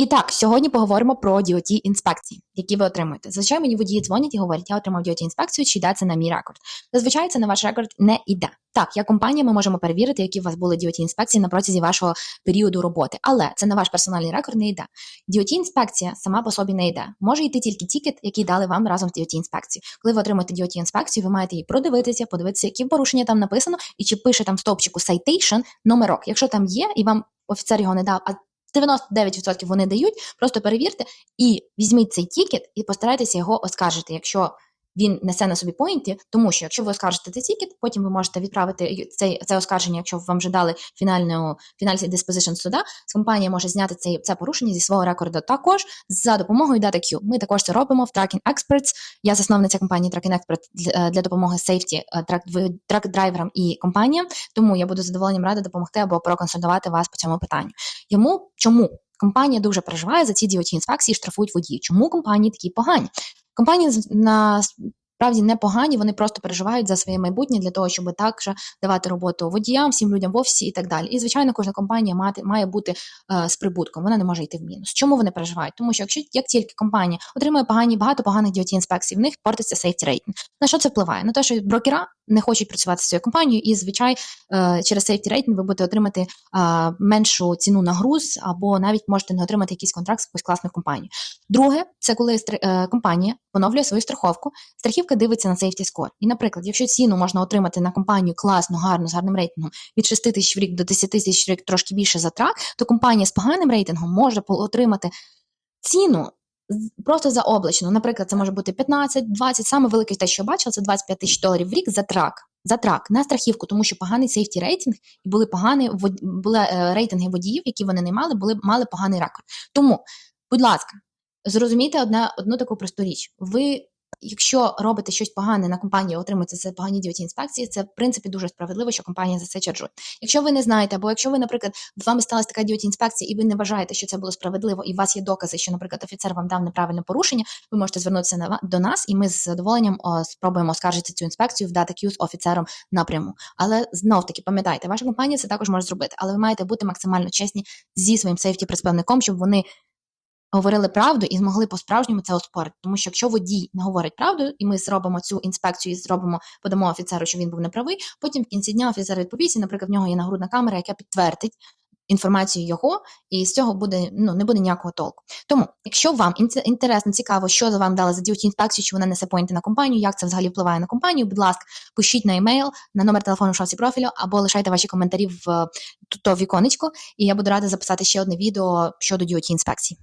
І так, сьогодні поговоримо про DOT інспекції, які ви отримуєте. Зазвичай мені водії дзвонять і говорять, я отримав DOT інспекцію, чи йде це на мій рекорд. Зазвичай це на ваш рекорд не йде. Так, як компанія, ми можемо перевірити, які у вас були DOT інспекції на протязі вашого періоду роботи, але це на ваш персональний рекорд не йде. DOT інспекція сама по собі не йде. Може йти тільки тікет, який дали вам разом з DOT інспекцією. Коли ви отримаєте DOT інспекцію, ви маєте її продивитися, подивитися, які порушення там написано, і чи пише там в стовпчику citation номерок. Якщо там є, і вам офіцер його не дав, а 99% вони дають, просто перевірте і візьміть цей тікет і постарайтеся його оскаржити, якщо він несе на собі поінті, тому що якщо ви оскаржите цей тікет, потім ви можете відправити цей, це оскарження, якщо вам вже дали фінальну фінальний disposition суда, компанія може зняти цей, це порушення зі свого рекорду також за допомогою DataQ. Ми також це робимо в Tracking Experts. Я засновниця компанії Tracking Expert для, для допомоги сейфті трак-драйверам і компаніям, тому я буду задоволенням рада допомогти або проконсультувати вас по цьому питанню. Йому чому? Компанія дуже переживає за ці DOT інспекції, штрафують водії. Чому компанії такі погані? Компанії насправді непогані, вони просто переживають за своє майбутнє для того, щоб також давати роботу водіям, всім людям в офісі і так далі. І звичайно, кожна компанія мати має бути е, з прибутком. Вона не може йти в мінус. Чому вони переживають? Тому що якщо як тільки компанія отримує погані багато поганих DOT інспекцій, в них портиться safety rating. На що це впливає? На те, що брокера не хочуть працювати з цією компанією, і звичай е, через safety rating ви будете отримати е, меншу ціну на груз, або навіть можете не отримати якийсь контракт з якоюсь класною компанією. Друге, це коли е, компанія поновлює свою страховку, страхівка дивиться на safety score. І, наприклад, якщо ціну можна отримати на компанію класно, гарно, з гарним рейтингом від 6 тисяч в рік до 10 тисяч в рік трошки більше за трак, то компанія з поганим рейтингом може отримати ціну. Просто заоблачно. Наприклад, це може бути 15, 20, саме велике те, що я бачила, це 25 тисяч доларів в рік за трак. За трак на страхівку, тому що поганий сейфті рейтинг і були погані були е, рейтинги водіїв, які вони не мали, були мали поганий рекорд. Тому, будь ласка, зрозумійте одне одну таку просту річ. Ви якщо робите щось погане на компанії, отримуєте це погані діоті інспекції, це в принципі дуже справедливо, що компанія за це чаржує. Якщо ви не знаєте, або якщо ви, наприклад, з вами сталася така діоті інспекція, і ви не вважаєте, що це було справедливо, і у вас є докази, що, наприклад, офіцер вам дав неправильне порушення, ви можете звернутися на до нас, і ми з задоволенням о, спробуємо оскаржити цю інспекцію, вдати Q з офіцером напряму. Але знов таки пам'ятайте, ваша компанія це також може зробити, але ви маєте бути максимально чесні зі своїм сейфті представником, щоб вони говорили правду і змогли по-справжньому це оспорити. Тому що якщо водій не говорить правду, і ми зробимо цю інспекцію і зробимо, подамо офіцеру, що він був неправий, потім в кінці дня офіцер відповість, і, наприклад, в нього є нагрудна камера, яка підтвердить. Інформацію його, і з цього буде ну не буде ніякого толку. Тому, якщо вам інтересно, цікаво, що за вам дали за діоті інспекцію, чи вона несе поінти на компанію, як це взагалі впливає на компанію, будь ласка, пишіть на емейл, на номер телефону в шапці профілю, або лишайте ваші коментарі в то віконечко, і я буду рада записати ще одне відео щодо діоті інспекції.